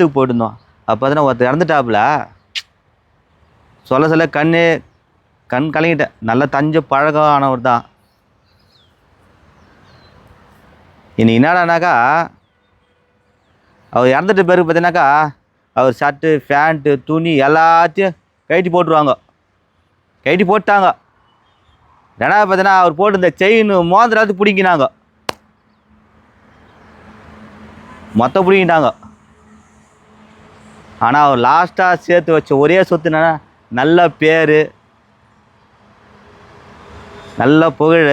இடத்துக்கு போயிருந்தோம் அப்போ தான் ஒருத்தர் இறந்துட்டாப்புல. சொல்ல சொல்ல கண்ணு கண் கலங்கிட்டேன். நல்ல தஞ்ச பழக்கம் ஆனவர் தான் இனி என்னடானாக்கா அவர் இறந்துட்ட பிறகு பார்த்தீங்கன்னாக்கா அவர் ஷர்ட்டு ஃபேண்ட்டு துணி எல்லாத்தையும் கைட்டி போட்டுருவாங்க. கைட்டி போட்டாங்க. ரெண்டாவது பார்த்தீங்கன்னா அவர் போட்டு இந்த செயின் மோதிரத்து பிடிங்கினாங்க. மொத்தம் பிடிங்கிட்டாங்க. ஆனால் அவர் லாஸ்ட்டாக சேர்த்து வச்ச ஒரே சொத்து என்னென்னா நல்ல பேர் நல்ல புகழ்.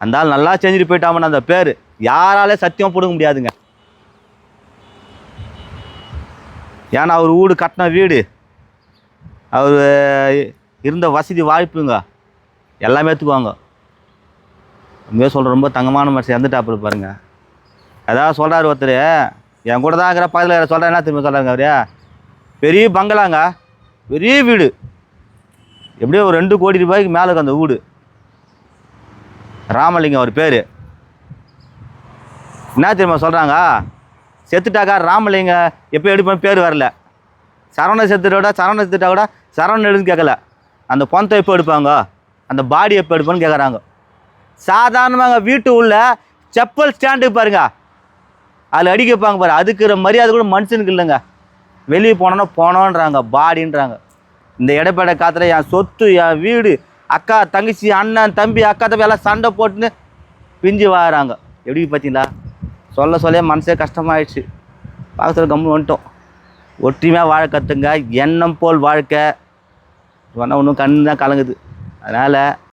அந்த ஆள் நல்லா செஞ்சுட்டு போயிட்டாமன்னா அந்த பேர் யாராலே சத்தியம் பிடுங்க முடியாதுங்க. ஏன்னா அவர் வீடு கட்டின வீடு. அவர் இருந்த வசதி வாய்ப்புங்க. எல்லாமே ஏற்றுக்குவாங்க உண்மையாக சொல்கிற ரொம்ப தங்கமான மனுஷன் இறந்துட்டாப்புல பாருங்கள் அதாவது சொல்கிறாரு ஒருத்தர் என் கூட தான் இருக்கிற பக்கத்தில் சொல்கிறேன் என்ன திரும்ப சொல்கிறாங்க அவரே? பெரிய பங்களாங்க. பெரிய வீடு. எப்படியோ ஒரு ரெண்டு கோடி ரூபாய்க்கு மேலே இருக்கு அந்த வீடு. ராமலிங்கம் அவர் பேர். என்ன தெரியுமா சொல்கிறாங்க செத்துட்டாக்கா ராமலிங்க எப்போ எடுப்பேன் பேர் வரல. சரவண செத்துட்ட விட சரவண செத்துட்டா கூட சரவணன் எடுன்னு கேட்கல அந்த பொந்தை எப்போ எடுப்பாங்க? அந்த பாடி எப்போ எடுப்போன்னு கேட்குறாங்க சாதாரணமாக வீட்டு உள்ள செப்பல் ஸ்டாண்டு பாருங்க. அதில் அடிக்க வைப்பாங்க பாரு. அதுக்கு மரியாதை கூட மனுஷனுக்கு இல்லைங்க. வெளியே போனோன்னா போனோன்றாங்க பாடின்றாங்க. இந்த இடப்பேட காத்துல என் சொத்து என் வீடு அக்கா தங்கச்சி அண்ணன் தம்பி அக்கா தம்பி எல்லாம் சண்டை போட்டுன்னு பிஞ்சு வாடுறாங்க எப்படி பார்த்தீங்களா சொல்ல சொல்ல மனசே கஷ்டமாயிடுச்சு. பார்க்கறது கம்முன்னு வந்துட்டோம். ஒற்றுமையாக வாழ கற்றுங்க எண்ணம் போல் வாழ்க்கை. சொன்னால் ஒன்றும் கண்ணு தான் கலங்குது. அதனால்